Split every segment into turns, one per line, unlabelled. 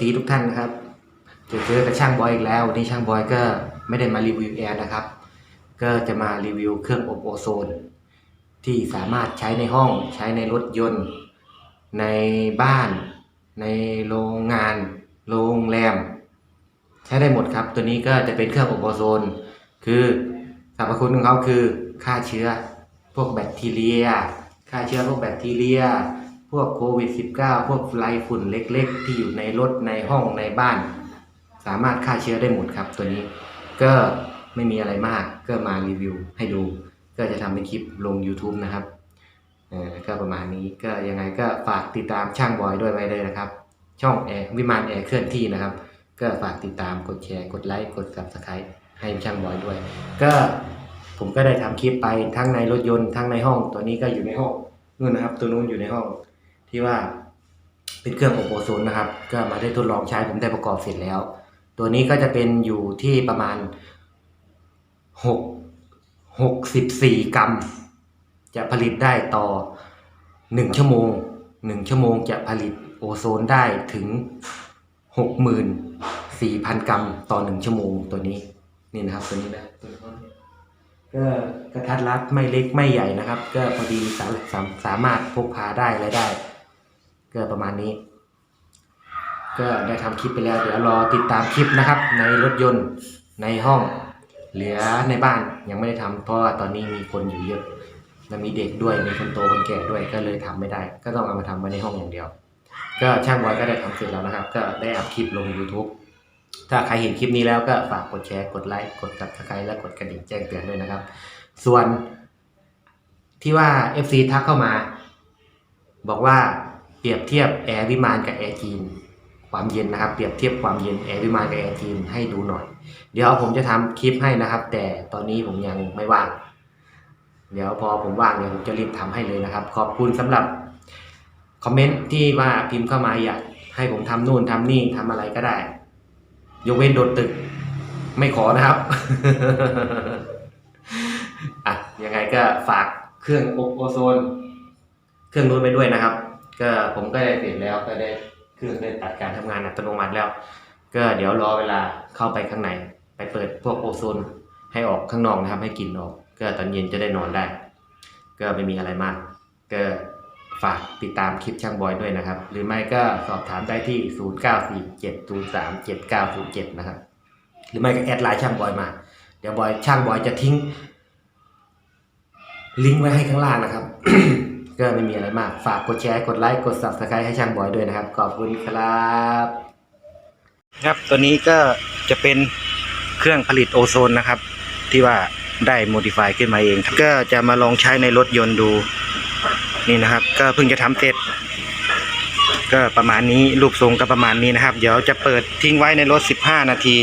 สีทุกท่านนะครับจอเจอกับช่างบอยอีกแล้ววันนี้ช่างบอยก็ไม่ได้มารีวิวแอร์นะครับ ก็จะมารีวิวเครื่องอบโอโซน ที่สามารถใช้ในห้องใช้ในรถยนต์ ในบ้าน ในโรงงาน โรงแรม ใช้ได้หมดครับ ตัวนี้ก็จะเป็นเครื่องอบโอโซน คือสรรพคุณของเขาคือฆ่าเชื้อพวกแบคทีเรียฆ่าเชื้อพวกแบคทีเรีย พวกโควิด -19 พวกไรฝุ่นเล็ก ๆ ที่อยู่ในรถในห้องในบ้าน สามารถฆ่าเชื้อได้หมดครับ ตัวนี้ก็ไม่มีอะไรมากก็มารีวิวให้ดู ก็จะทำเป็นคลิปลง YouTube นะครับก็ประมาณนี้ก็ยังไงก็ฝากติดตามช่างบอยด้วยไว้เลยนะครับ ช่องแอร์วิมานแอร์เคลื่อนที่นะครับ ก็ฝากติดตามกดแชร์กดไลค์กด subscribe ให้ช่างบอยด้วย ก็ผมก็ได้ทำคลิปไปทั้งในรถยนต์ทั้งในห้อง ตัวนี้ก็อยู่ในห้องนู่นนะครับ ตัวนู้นอยู่ในห้อง ที่ว่าเป็นเครื่องอบโอโซนนะครับ ก็มาได้ทดลองใช้ผมได้ประกอบเสร็จแล้ว ตัวนี้ก็จะเป็นอยู่ที่ประมาณหกหกสิบสี่กรัม จะผลิตได้ต่อหนึ่งชั่วโมงหนึ่งชั่วโมงจะผลิตโอโซนได้ถึงหกหมื่นสี่พันกรัมต่อหนึ่งชั่วโมงตัวนี้นี่นะครับตัวนี้นะตัวนี้ก็กระทัดรัดไม่เล็กไม่ใหญ่นะครับ ก็พอดีสาสามสามารถพกพาได้อะไรได้ ก็ประมาณนี้ ก็ได้ทำคลิปไปแล้ว เดี๋ยวรอติดตามคลิปนะครับ ในรถยนต์ในห้อง เหลือในบ้านยังไม่ได้ทำเพราะว่าตอนนี้มีคนอยู่เยอะแล้วมีเด็กด้วยมีคนโตคนแก่ด้วยก็เลยทำไม่ได้ ก็ต้องเอามาทำไว้ในห้องอย่างเดียว ก็ช่างบอยก็ได้ทำเสร็จแล้วนะครับ ก็ได้อัพคลิปลง YouTube ถ้าใครเห็นคลิปนี้แล้วก็ฝากกดแชร์ กดไลค์ กด subscribe และกดกระดิ่งแจ้งเตือนด้วยนะครับ ส่วนที่ว่า FC ทักเข้ามา บอกว่า เปรียบเทียบแอร์วิมานกับแอร์จีนความเย็นนะครับ เปรียบเทียบความเย็นแอร์วิมานกับแอร์จีนให้ดูหน่อย เดี๋ยวผมจะทำคลิปให้นะครับ แต่ตอนนี้ผมยังไม่ว่าง เดี๋ยวพอผมว่างเนี่ยผมจะรีบทำให้เลยนะครับ ขอบคุณสำหรับคอมเมนต์ที่ว่าพิมพ์เข้ามาอยากให้ผมทำนู่นทำนี่ทำอะไรก็ได้ ยกเว้นโดดตึก ไม่ขอนะครับอะยังไงก็ฝากเครื่องอบโอโซน เครื่องนู้นไปด้วยนะครับ ก็ผมก็ได้เสร็จแล้วก็ได้เครื่องได้ตัดการทำงานอัตโนมัติแล้ว ก็เดี๋ยวรอเวลาเข้าไปข้างใน ไปเปิดพวกโอโซนให้ออกข้างนอกนะครับ ให้กลิ่นออก ก็ตอนเย็นจะได้นอนได้ ก็ไม่มีอะไรมาก ก็ฝากติดตามคลิปช่างบอยด้วยนะครับ หรือไม่ก็สอบถามได้ที่ 0947037907 นะครับ หรือไม่ก็แอดไลน์ช่างบอยมา เดี๋ยวบอยช่างบอยจะทิ้ง ลิงก์ไว้ให้ข้างล่างนะครับ ก็ไม่มีอะไรมาก ฝากกดแชร์ กดไลค์ กด subscribe ให้ช่างบอยด้วยนะครับ ขอบคุณครับ ครับ ตัวนี้ก็จะเป็นเครื่องผลิตโอโซนนะครับ ที่ว่าได้โมดิฟายขึ้นมาเอง ก็จะมาลองใช้ในรถยนต์ดู นี่นะครับ ก็เพิ่งจะทำเสร็จ ก็ประมาณนี้ รูปทรงก็ประมาณนี้นะครับ เดี๋ยวจะเปิดทิ้งไว้ในรถ 15 นาที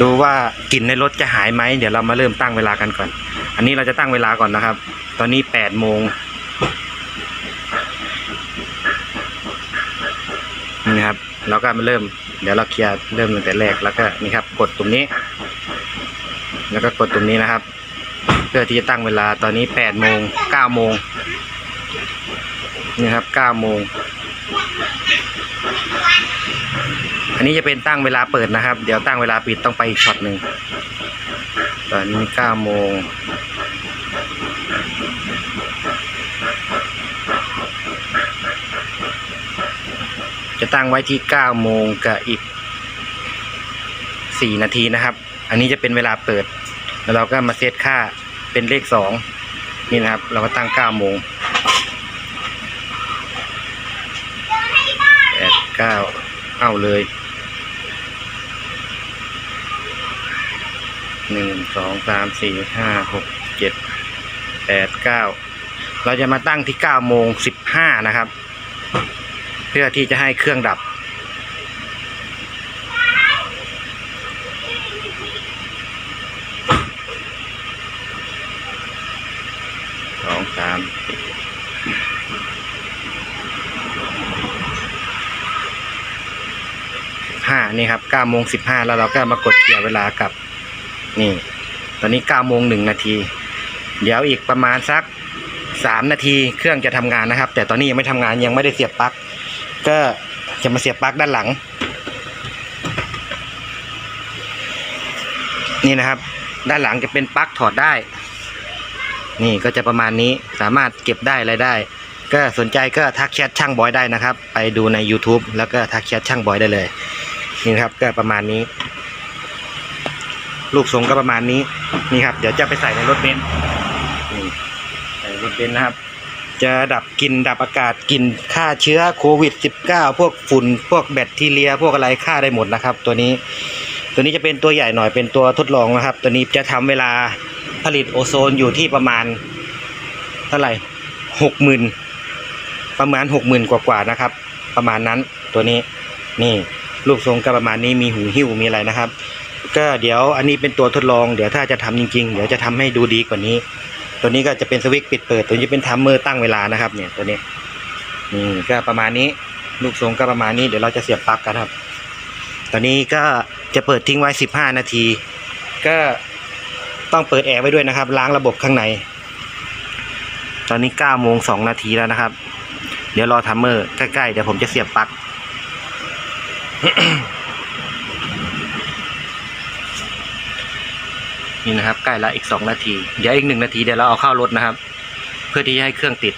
ดูว่ากลิ่นในรถจะหายไหม เดี๋ยวเรามาเริ่มตั้งเวลากันก่อน อันนี้เราจะตั้งเวลาก่อนนะครับ ตอนนี้8โมง นี่ครับเราก็มาเริ่ม เดี๋ยวเราเคลียร์เริ่มตั้งแต่แรกแล้วก็นี่ครับกดตรงนี้ แล้วก็กดตรงนี้นะครับ เพื่อที่จะตั้งเวลาตอนนี้8โมง9โมงนี่ครับ9โมงอันนี้จะเป็นตั้งเวลาเปิดนะครับ เดี๋ยวตั้งเวลาปิดต้องไปอีกช็อตหนึ่งตอนนี้เก้าโมง จะตั้งไว้ที่เก้าโมงกับอีกสี่นาทีนะครับ อันนี้จะเป็นเวลาเปิด แล้วเราก็มาเซตค่าเป็นเลขสองนี่นะครับ เราก็ตั้งเก้าโมงแปดเก้าเอาเลยหนึ่งสองสามสี่ห้าหกเจ็ดแปดเก้าเราจะมาตั้งที่เก้าโมงสิบห้านะครับ พื่อที่จะให้เครื่องดับ สองสามห้านี่ครับเก้าโมงสิบห้าแล้วเราก็มากดเกี่ยวเวลากับ นี่ ตอนนี้เก้าโมงหนึ่งนาที เดี๋ยวอีกประมาณสักสามนาทีเครื่องจะทำงานนะครับ แต่ตอนนี้ยังไม่ทำงานยังไม่ได้เสียบปลั๊ก ก็จะมาเสียบปลั๊กด้านหลัง นี่นะครับ ด้านหลังจะเป็นปลั๊กถอดได้ นี่ก็จะประมาณนี้สามารถเก็บได้อะไรได้ ก็สนใจก็ทักแชทช่างบอยได้นะครับ ไปดูใน YouTube แล้วก็ทักแชทช่างบอยได้เลย นี่ครับก็ประมาณนี้ ลูกทรงก็ประมาณนี้นี่ครับ เดี๋ยวจะไปใส่ในรถเบนซ์นี่ใส่รถเบนซ์นะครับ จะดับกลิ่นดับอากาศกลิ่นฆ่าเชื้อโควิด -19 พวกฝุ่นพวกแบคทีเรีย พวกอะไรฆ่าได้หมดนะครับ ตัวนี้ ตัวนี้จะเป็นตัวใหญ่หน่อยเป็นตัวทดลองนะครับ ตัวนี้จะทำเวลาผลิตโอโซนอยู่ที่ประมาณเท่าไหร่หกหมื่นประมาณหกหมื่นกว่าๆนะครับ ประมาณนั้นตัวนี้นี่รูปทรงก็ประมาณนี้มีหูหิ้วมีอะไรนะครับ ก็เดี๋ยวอันนี้เป็นตัวทดลอง เดี๋ยวถ้าจะทำจริง ๆ เดี๋ยวจะทำให้ดูดีกว่านี้ ตัวนี้ก็จะเป็นสวิตช์ปิดเปิด ตัวนี้เป็นทัมเมอร์ตั้งเวลานะครับ เนี่ยตัวนี้นี่ก็ประมาณนี้ลูกทรงก็ประมาณนี้เดี๋ยวเราจะเสียบปลั๊กกันครับ ตอนนี้ก็จะเปิดทิ้งไว้ 15 นาที ก็ต้องเปิดแอร์ไว้ด้วยนะครับ ล้างระบบข้างใน ตอนนี้9โมง2นาทีแล้วนะครับ เดี๋ยวรอทัมเมอร์ใกล้ๆเดี๋ยวผมจะเสียบปลั๊ก นี่นะครับใกล้ละอีก2นาที เดี๋ยวอีกหนึ่งนาทีเดี๋ยวเราเอาเข้ารถนะครับ เพื่อที่จะให้เครื่องติด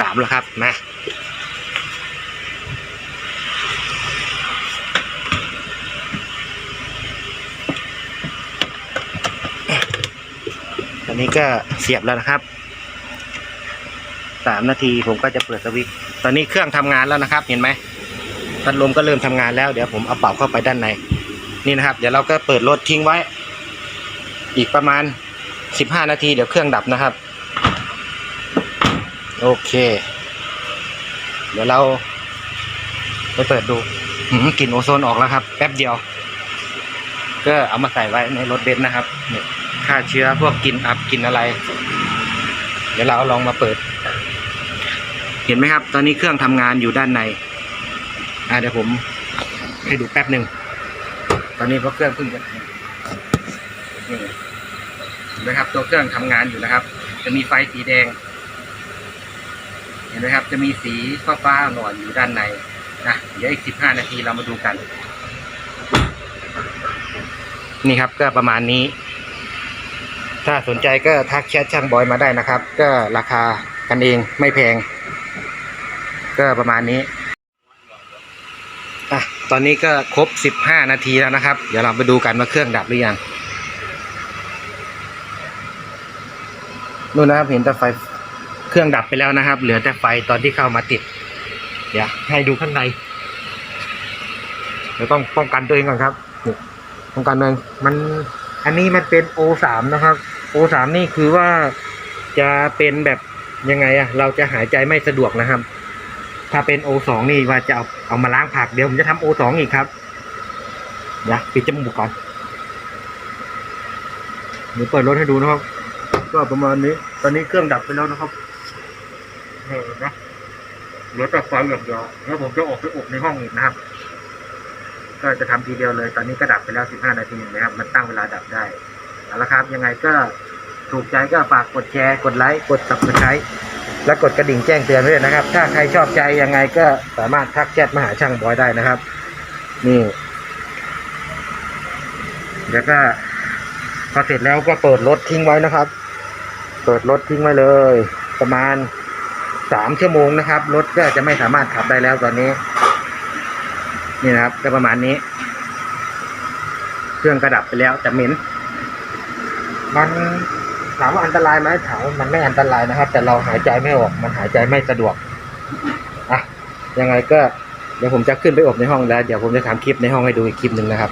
สามแล้วครับมาตอนนี้ก็เสียบแล้วนะครับ สามนาทีผมก็จะเปิดสวิตช์ตอนนี้เครื่องทำงานแล้วนะครับ เห็นไหมพัดลมก็เริ่มทำงานแล้วเดี๋ยวผมเอาเป่าเข้าไปด้านในนี่นะครับ เดี๋ยวเราก็เปิดรถทิ้งไว้ อีกประมาณสิบห้านาที เดี๋ยวเครื่องดับนะครับ โอเค เดี๋ยวเราไปเปิดดูกลิ่นโอโซนออกแล้วครับ แป๊บเดียว ก็เอามาใส่ไว้ในรถเบนซ์นะครับเนี่ยฆ่าเชื้อพวกกลิ่นอับกลิ่นอะไร เดี๋ยวเราลองมาเปิด เห็นไหมครับ ตอนนี้เครื่องทำงานอยู่ด้านในอ่าเดี๋ยวผมให้ดูแป๊บหนึ่ง ตอนนี้เพราะเครื่องเพิ่งจะนี่เห็นไหมครับ ตัวเครื่องทำงานอยู่นะครับ จะมีไฟสีแดง เห็นไหมครับ จะมีสีฟ้าฟ้าๆหน่อยอยู่ด้านในนะเดี๋ยวอีกสิบห้านาทีเรามาดูกัน นี่ครับก็ประมาณนี้ ถ้าสนใจก็ทักแชทช่างบอยมาได้นะครับ ก็ราคากันเองไม่แพง ก็ประมาณนี้อะตอนนี้ก็ครบสิบห้านาทีแล้วนะครับ เดี๋ยวเราไปดูกันว่าเครื่องดับหรือยังนู่นนะครับเห็นแต่ไฟเครื่องดับไปแล้วนะครับ เหลือแต่ไฟตอนที่เข้ามาติด เดี๋ยวให้ดูข้างในเดี๋ยวต้องป้องกันตัวเองก่อนครับป้องกันตัวเองมันอันนี้มันเป็น O สามนะครับ O สามนี่คือว่าจะเป็นแบบยังไงอะเราจะหายใจไม่สะดวกนะครับ ถ้าเป็น O สองนี่ว่าจะเอาเอามาล้างผักเดี๋ยวผมจะทำ O สองอีกครับเดี๋ยวปิดจมูกก่อนเดี๋ยวเปิดรถให้ดูนะครับ ก็ประมาณนี้ ตอนนี้เครื่องดับไปแล้วนะครับเออนะเหลือแต่ไฟอย่างเดียวแล้วผมจะออกไปอบในห้องอีกนะครับ ก็จะทำทีเดียวเลย ตอนนี้ก็ดับไปแล้ว 15 นาทีนะครับ มันตั้งเวลาดับได้เอาละครับ ยังไงก็ถูกใจก็ฝากกดแชร์ กดไลค์ กด subscribe และกดกระดิ่งแจ้งเตือนด้วยนะครับ ถ้าใครชอบใจยังไงก็สามารถทักแชทมาหาช่างบอยได้นะครับ นี่แล้วก็พอเสร็จแล้วก็เปิดรถทิ้งไว้นะครับ เปิดรถทิ้งไว้เลย ประมาณสามชั่วโมงนะครับรถก็จะไม่สามารถขับได้แล้วตอนนี้ นี่นะครับ ก็ประมาณนี้ เครื่องกระดับไปแล้วแต่เหม็นมัน ถามว่าอันตรายไหมถามว่ามันไม่อันตรายนะครับ แต่เราหายใจไม่ออก มันหายใจไม่สะดวกอะยังไงก็เดี๋ยวผมจะขึ้นไปอบในห้องแล้ว เดี๋ยวผมจะทำคลิปในห้องให้ดูอีกคลิปหนึ่งนะครับ